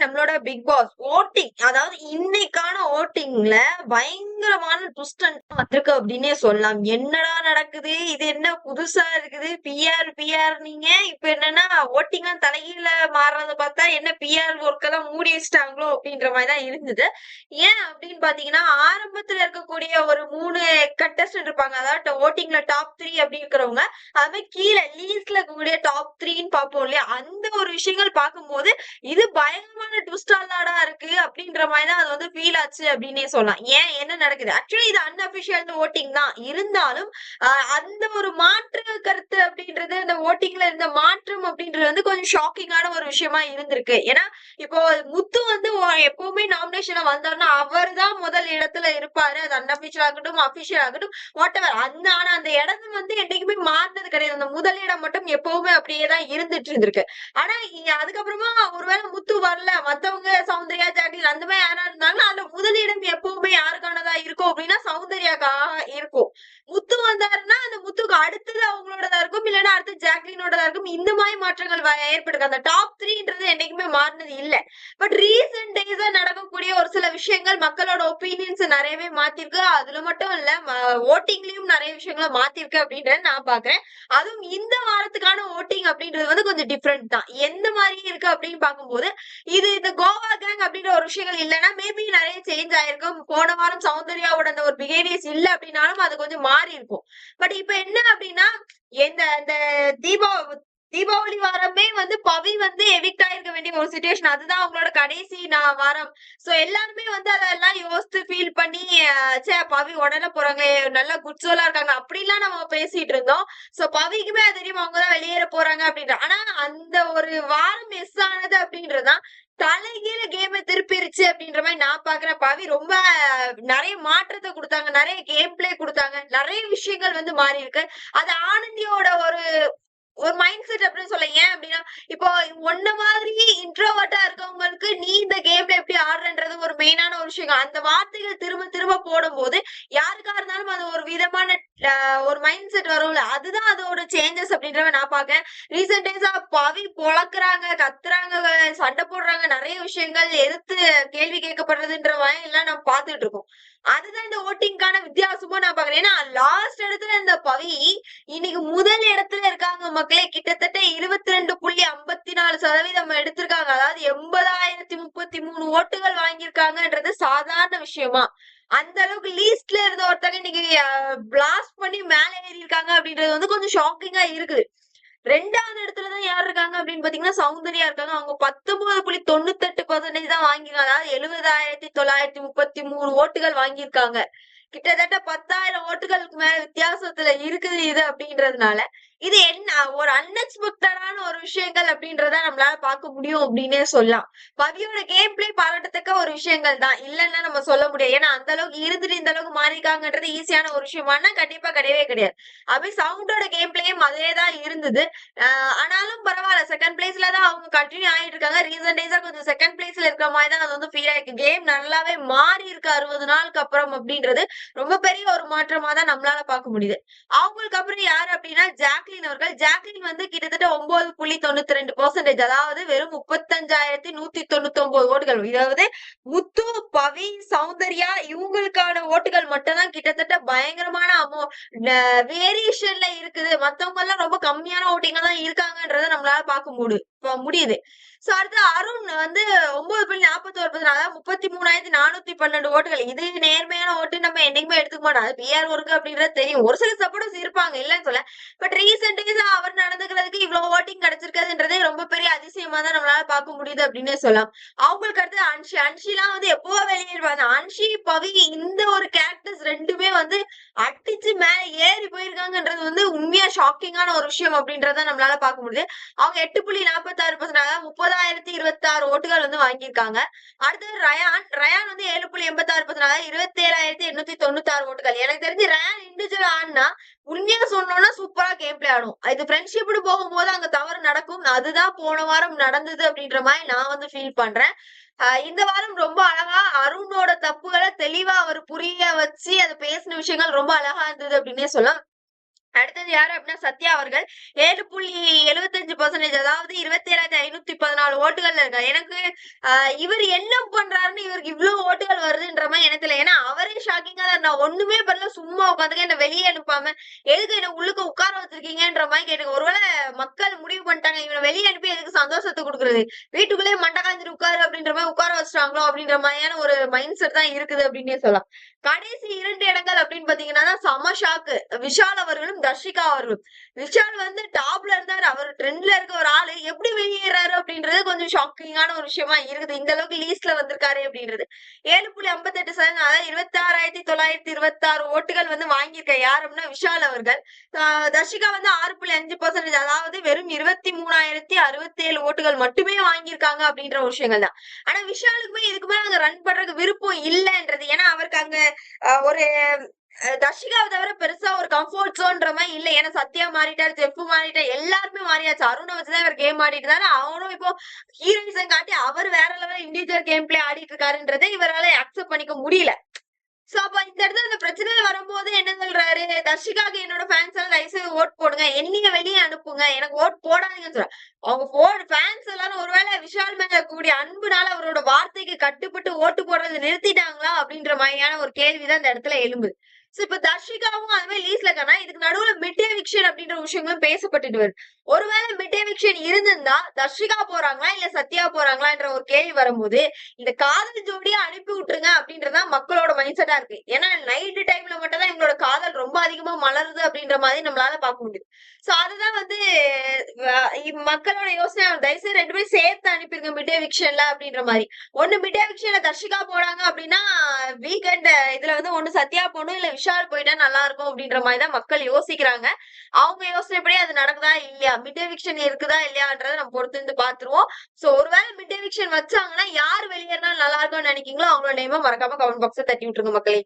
நம்மளோட big pass voting அதாவது இன்னைக்கான ஓட்டிங்ல பயங்கரமான ட்விஸ்ட் வந்திருக்கு அப்படின்னே சொல்லலாம். என்னடா நடக்குது? இது என்ன புதுசா இருக்குது? பிஆர் பிஆர் நீங்க? இப்ப என்னன்னா ஓட்டிங்க தலைகீழ மாறுறத பார்த்தா என்ன பிஆர் ஒர்க் எல்லாம் மூடி வச்சிட்டாங்களோ அப்படின்ற மாதிரி தான் இருந்தது. ஏன் அப்படின்னு பாத்தீங்கன்னா ஆரம்பத்துல இருக்கக்கூடிய ஒரு மூணு கண்டஸ்டன்ட் இருப்பாங்க. அதாவது ஓட்டிங்ல டாப் த்ரீ அப்படி இருக்கிறவங்க. அது கீழே லீஸ்ட்ல இருக்கக்கூடிய டாப் த்ரீன்னு பார்ப்போம் இல்லையா? அந்த ஒரு விஷயங்கள் பார்க்கும்போது இது பயங்கரமான ட்விஸ்டாலாடா இருக்கு அப்படின்ற மாதிரி தான் அது வந்து ஃபீல் ஆச்சு அப்படின்னே சொல்லலாம். ஏன்? என்ன நடக்குது. ஆக்சுவலி இது அன்அபிஷியல் ஓட்டிங் தான். இருந்தாலும் அந்த ஒரு மாற்று கருத்து அப்படின்றது அந்த ஓட்டிங்ல இருந்த மாற்றம் அப்படின்றது வந்து கொஞ்சம் ஷாக்கிங்கான ஒரு விஷயமா இருந்திருக்கு. ஏன்னா இப்போ முத்து வந்து எப்பவுமே நாமினேஷன்ல வந்தாருன்னா அவர் தான் முதல் இடத்துல இருப்பாரு. அது அன்அபிஷியல் ஆகட்டும் அபிஷியல் ஆகட்டும் வாட் அந்த ஆனா அந்த இடம் வந்து என்னைக்குமே மாறின கிடையாது. அந்த முதலிடம் மட்டும் எப்பவுமே அப்படியே தான் இருந்துட்டு இருந்திருக்கு. ஆனா அதுக்கப்புறமா ஒருவேளை முத்து வரல மத்தவங்க சௌந்தர்யா ஜாட்டில் அந்த மாதிரி யாரா இருந்தாலும் அதுல முதலிடம் எப்பவுமே யாருக்கானதா இருக்கும் அப்படின்னா சௌந்தர்யாக்காக இருக்கும். முத்து வந்தாருன்னா அந்த முத்துக்கு அடுத்தது அவங்களோடதா இருக்கும் இல்லைன்னா அடுத்து ஜாக்லினோடதா இருக்கும். இந்த மாதிரி மாற்றங்கள் ஏற்படுது அந்த டாப் த்ரீன்றது என்னைக்குமே மாறினது இல்ல. பட் ரீசெண்ட் டேஸா நடக்கக்கூடிய ஒரு சில விஷயங்கள் மக்களோட ஒப்பீனியன்ஸ் நிறையவே மாத்திருக்கு. அதுல மட்டும் இல்ல ஓட்டிங்லயும் நிறைய விஷயங்களை மாத்திருக்கு அப்படின்றத நான் பாக்குறேன். அதுவும் இந்த வாரத்துக்கான ஓட்டிங் அப்படின்றது வந்து கொஞ்சம் டிஃப்ரெண்ட் தான். எந்த மாதிரி இருக்கு அப்படின்னு பார்க்கும்போது இது இந்த கோவா கேங் அப்படின்ற ஒரு விஷயங்கள் இல்லைன்னா மேபி சேஞ்ச் ஆயிருக்கும். போன வாரம் சௌந்தர்யாவோட அந்த ஒரு பிஹேவியர்ஸ் இல்ல அப்படின்னாலும் அது கொஞ்சம் மாறி இருக்கும் பட் இப்ப என்ன அப்படின்னா எந்த அந்த தீபா தீபாவளி வாரமே வந்து பவி வந்து எவிக்ட் ஆயிருக்க வேண்டிய ஒரு சுச்சுவேஷன் அதுதான் அவங்களோட கடைசி நான் வாரம். சோ எல்லாருமே வந்து அதெல்லாம் யோசித்து ஃபீல் பண்ணி சே பவி உடனே போறாங்க நல்லா குட்ஸோலா இருக்காங்க அப்படிலாம் நம்ம பேசிட்டு இருந்தோம். சோ பவிக்குமே அது தெரியும் அவங்கதான் வெளியேற போறாங்க அப்படின்ற. ஆனா அந்த ஒரு வாரம் மிஸ் ஆனது அப்படின்றதுதான் தலைகீழ கேம் திருப்பிருச்சு அப்படின்ற மாதிரி நான் பாக்குறேன். பவி ரொம்ப நிறைய மாற்றத்தை கொடுத்தாங்க நிறைய கேம் பிளே கொடுத்தாங்க நிறைய விஷயங்கள் வந்து மாறி இருக்கு அது ஆனந்தியோட ஒரு ஒரு மைண்ட் செட் அப்படின்னு சொல்ல ஏன் அப்படின்னா இப்போ ஒன்ன மாதிரி இன்ட்ரோவர்ட்டா இருக்கவங்களுக்கு நீ இந்த கேம்ல எப்படி ஆடுறன்றது ஒரு மெயினான ஒரு விஷயம் அந்த வார்த்தைகள் திரும்ப திரும்ப போடும்போது யாருக்கா இருந்தாலும் அது ஒரு விதமான ஒரு மைண்ட் செட் வரும்ல. அதுதான் அதோட சேஞ்சஸ் அப்படின்றத நான் பாக்கேன் ரீசெண்ட் டேஸா பவி பொழக்குறாங்க கத்துறாங்க சண்டை போடுறாங்க நிறைய விஷயங்கள் எதிர்த்து கேள்வி கேட்கப்படுறதுன்ற மாதிரி எல்லாம் நம்ம பாத்துட்டு இருக்கோம். அதுதான் இந்த ஓட்டிங்கான வித்தியாசமா நான் பாக்குறேன் ஏன்னா லாஸ்ட் இடத்துல இந்த பவி இன்னைக்கு முதல் மக்களே கிட்டத்தட்ட இருபத்தி ரெண்டு புள்ளி ஐம்பத்தி நாலு சதவீதம் எடுத்திருக்காங்க. அதாவது எண்பதாயிரத்தி முப்பத்தி மூணு ஓட்டுகள் வாங்கியிருக்காங்கன்றது சாதாரண விஷயமா? அந்த அளவுக்கு லீஸ்ட்ல இருந்த ஒருத்தங்க இன்னைக்கு பிளாஸ்ட் பண்ணி மேல ஏறி இருக்காங்க அப்படின்றது வந்து கொஞ்சம் ஷாக்கிங்கா இருக்குது. ரெண்டாவது இடத்துலதான் யார் இருக்காங்க அப்படின்னு பாத்தீங்கன்னா சௌந்தர்யா இருக்காங்க. அவங்க பத்தொன்பது புள்ளி தொண்ணூத்தெட்டு பர்சன்டேஜ் தான் வாங்கிருக்காங்க அதாவது எழுபதாயிரத்தி தொள்ளாயிரத்தி முப்பத்தி மூணு ஓட்டுகள் வாங்கியிருக்காங்க. கிட்டத்தட்ட பத்தாயிரம் ஓட்டுகளுக்கு மேல வித்தியாசத்துல இருக்குது இது அப்படின்றதுனால இது என்ன? ஒரு அன்எக்ஸ்பெக்டடான ஒரு விஷயங்கள் அப்படின்றத நம்மளால பார்க்க முடியும் அப்படின்னே சொல்லலாம். பவியோட கேம் பிளே பாராட்டத்தக்க ஒரு விஷயங்கள் தான். இல்லைன்னா நம்ம சொல்ல முடியாது. ஏன்னா அந்த அளவுக்கு இருந்துட்டு இந்த அளவுக்கு மாறிருக்காங்கன்றது ஈஸியான ஒரு விஷயமானா கண்டிப்பா கிடையவே கிடையாது. அப்படி சவுண்டோட கேம் பிளேயும் அதே தான் இருந்தது. ஆஹ் ஆனாலும் பரவாயில்ல. செகண்ட் பிளேஸ்ல தான் அவங்க கண்டினியூ ஆயிட்டு இருக்காங்க. ரீசன்ட் டேஸா கொஞ்சம் செகண்ட் பிளேஸ்ல இருக்கிற மாதிரி தான் அது வந்து ஃபீல் ஆயிருக்கு. கேம் நல்லாவே மாறி இருக்கு அறுபது நாளுக்கு அப்புறம் அப்படின்றது ரொம்ப பெரிய ஒரு மாற்றமா தான் நம்மளால பார்க்க முடியுது. அவங்களுக்கு அப்புறம் யாரு அப்படின்னா ஜாக்லின் அவர்கள் ஜாக்லின் வந்து கிட்டத்தட்ட ஒன்பது புள்ளி தொண்ணூத்தி ரெண்டு பெர்சன்டேஜ் அதாவது வெறும் முப்பத்தஞ்சாயிரத்தி நூத்தி தொண்ணூத்தி ஒன்பது ஓட்டுகள் அதாவது முத்து பவி சௌந்தர்யா இவங்களுக்கான ஓட்டுகள் மட்டும்தான் கிட்டத்தட்ட பயங்கரமான அமௌ வேரியேஷன்ல இருக்குது. மத்தவங்க எல்லாம் ரொம்ப கம்மியான ஓட்டிங்க தான் இருக்காங்கன்றத நம்மளால பார்க்க முடியும் முடியுது. சோ அடுத்து அருண் வந்து ஒன்பது புள்ளி நாற்பத்தி ஒரு அதாவது முப்பத்தி மூணாயிரத்தி நானூத்தி பன்னெண்டு ஓட்டுகள். இது நேர்மையான ஓட்டு நம்ம என்னைக்குமே எடுத்துக்க மாட்டோம். அது பிஆர் ஒர்க் அப்படின்றது தெரியும். ஒரு சில சப்போர்ட்டர்ஸ் இருப்பாங்க இல்லைன்னு சொல்ல. பட் ரீசெண்ட் அவர் நடந்துக்கிறதுக்கு இவ்வளவு ஓட்டிங் கிடைச்சிருக்கிறதுன்றதே அதிசயமா தான் நம்மளால பார்க்க முடியுது அப்படின்னு சொல்லலாம். அவங்களுக்கு அடுத்து அன்ஷி. அன்ஷிலாம் வந்து எப்பவோ வெளியேறுவாங்க. அன்ஷி பவி இந்த ஒரு கேரக்டர்ஸ் ரெண்டுமே வந்து அடிச்சு மேல ஏறி போயிருக்காங்கன்றது வந்து உண்மையா ஷாக்கிங்கான ஒரு விஷயம் அப்படின்றத நம்மளால பார்க்க முடியுது. அவங்க எட்டு புள்ளி நாற்பத்தாறு பர்சன்ட் அதாவது முப்பதாயிரத்தி இருபத்தி ஆறு ஓட்டுகள் வந்து வாங்கியிருக்காங்க. அடுத்தது ரயான். ரயான் வந்து ஏழு புள்ளி எண்பத்தாறு பர்சன்ட் அதாவது இருபத்தி ஏழாயிரத்தி எண்ணூத்தி தொண்ணூத்தி ஆறு ஓட்டுகள். எனக்கு தெரிஞ்சு ரயான் இண்டிவிஜுவல் ஆடினா உண்மையா சொன்னோம்னா சூப்பரா கேம் பிளே ஆடும். இது ஃப்ரெண்ட்ஷிப்னு போகும்போது அங்க தவறு நடக்கும். அதுதான் போன வாரம் நடந்தது அப்படின்ற மாதிரி நான் வந்து ஃபீல் பண்றேன். ஆஹ் இந்த வாரம் ரொம்ப அழகா அருணோட தப்புகளை தெளிவா அவர் புரிய வச்சு அதை பேசின விஷயங்கள் ரொம்ப அழகா இருந்தது அப்படின்னே சொல்லலாம். அடுத்தது யாரு அப்படின்னா சத்யா அவர்கள். ஏழு புள்ளி எழுபத்தஞ்சு பர்சன்டேஜ் அதாவது இருபத்தி ஏழாயிரத்தி ஐநூத்தி பதினாலு ஓட்டுகள்ல இருக்கா எனக்கு ஆஹ் இவர் என்ன பண்றாருன்னு இவருக்கு இவ்வளவு ஓட்டுகள் வருதுன்ற மாதிரி எனக்கு தெரியல. ஏன்னா அவரே ஷாக்கிங்கா தான் நான் ஒண்ணுமே பண்ணல. சும்மா உட்காந்துக்க என்ன வெளியே அனுப்பாம எதுக்கு என்ன உள்ளுக்க உட்கார வச்சிருக்கீங்கன்ற மாதிரி கேட்டுங்க ஒருவேளை மக்கள் முடிவு பண்ணிட்டாங்க. இவனை வெளியே அனுப்பி எதுக்கு சந்தோஷத்தை கொடுக்குறது? வீட்டுக்குள்ளேயே மண்டை காஞ்சிட்டு உட்காரு அப்படின்ற மாதிரி உட்கார வச்சிட்டாங்களோ அப்படின்ற மாதிரியான ஒரு மைண்ட் செட் தான் இருக்குது அப்படின்னே சொல்லலாம். கடைசி இரண்டு இடங்கள் அப்படின்னு பாத்தீங்கன்னா செம ஷாக்கு விஷால் அவர்களும் தர்ஷிகா அவர்களும். விஷால் வந்து டாப்ல இருந்தாரு. அவர் ட்ரெண்ட்ல இருக்க ஒரு ஆளு. எப்படி வெளியேறாரு அப்படின்றது கொஞ்சம் ஷாக்கிங்கான ஒரு விஷயமா இருக்குது. இந்த அளவுக்கு லீஸ்ட்ல வந்திருக்காரு அப்படின்றது. ஏழு புள்ளி ஐம்பத்தெட்டு சதவீதம் அதாவது இருபத்தி ஆறாயிரத்தி தொள்ளாயிரத்தி இருபத்தி ஆறு ஓட்டுகள் வந்து வாங்கியிருக்க யார் அப்படின்னா விஷால் அவர்கள். தர்ஷிகா வந்து ஆறு புள்ளி அஞ்சு பர்சன்டேஜ் அதாவது வெறும் இருபத்தி மூணாயிரத்தி அறுபத்தி ஏழு ஓட்டுகள் மட்டுமே வாங்கியிருக்காங்க அப்படின்ற ஒரு விஷயங்கள் தான். ஆனா விஷாலுக்குமே இதுக்கு மேல அங்க ரன் பண்றதுக்கு விருப்பம் இல்லைன்றது. ஏன்னா அவருக்கு அங்க ஒரு தர்ஷிகாவை தவிர பெருசா ஒரு கம்ஃபர்ட் ஜோன்ற மாதிரி இல்ல. ஏன்னா சத்யா மாறிட்டாரு செப்பு மாறிட்டா எல்லாருமே மாறியாச்சு. அருணை வச்சுதான் இவர் கேம் ஆடிட்டு இருந்தாரு அவனும் இப்போ ஹீரோயின்ஸை காட்டி அவர் வேற லெவல இண்டிவிஜுவல் கேம் பிளே ஆடிட்டு இருக்காருன்றதை இவரால அக்செப்ட் பண்ணிக்க முடியல. சோ அப்ப இந்த இடத்துல இந்த பிரச்சனை வரும்போது என்ன சொல்றாரு? தர்ஷிகாக்கு என்னோட ஃபேன்ஸ் எல்லாம் தயவுசெய்து ஓட் போடுங்க. என்னைய வெளியே அனுப்புங்க. எனக்கு ஓட் போடாதீங்கன்னு சொல்றாங்க அவங்க போடு ஃபேன்ஸ் எல்லாரும் ஒருவேளை விஷால் மேல கூடிய அன்புனால அவரோட வார்த்தைக்கு கட்டுப்பட்டு ஓட்டு போடுறது நிறுத்திட்டாங்களா அப்படின்ற மாதிரியான ஒரு கேள்விதான் இந்த இடத்துல எழும்புது. சோ இப்ப தர்ஷிகாவும் அதுவே லீஸ்ல இருக்கானா இதுக்கு நடுவுல மிட் எவிக்ஷன் அப்படின்ற விஷயங்களும் பேசப்பட்டுட்டு வருது. ஒருவேளை மிட் எவிக்ஷன் இருந்திருந்தா தர்ஷிகா போறாங்களா இல்ல சத்யா போறாங்களான்ற ஒரு கேள்வி வரும்போது இந்த காதல் ஜோடியா அனுப்பி விட்டுருங்க அப்படின்றதா மக்களோட மைண்ட் செட்டா இருக்கு. ஏன்னா நைட்டு டைம்ல மட்டும் தான் இவங்களோட காதல் ரொம்ப அதிகமா மலருது அப்படின்ற மாதிரி நம்மளால பாக்க முடியுது. சோ அதுதான் வந்து மக்களோட யோசனை. தயவுசெய்து ரெண்டு பேரும் சேர்த்து அனுப்பியிருக்க மிட் விக்ஷன்ல அப்படின்ற மாதிரி. ஒண்ணு மிட் விக்ஷன்ல தர்ஷிகா போறாங்க அப்படின்னா வீக்கெண்ட் இதுல வந்து ஒண்ணு சத்யா போகணும் இல்ல விஷால் போயிட்டா நல்லா இருக்கும் அப்படின்ற மாதிரி தான் மக்கள் யோசிக்கிறாங்க. அவங்க யோசனைப்படி அது நடக்குதா இல்லையா? மிட் விக்ஷன் இருக்குதா இல்லையான்றதை நம்ம பொறுத்து இருந்து பாத்துருவோம் சோ ஒருவேளை மிட் விக்ஷன் வச்சாங்கன்னா யார் வெளியேறினா நல்லா இருக்கும்னு நினைக்கீங்களோ அவங்களோட நேம மறக்காம கமெண்ட் பாக்ஸ் தட்டி விட்டுருங்க மக்களே.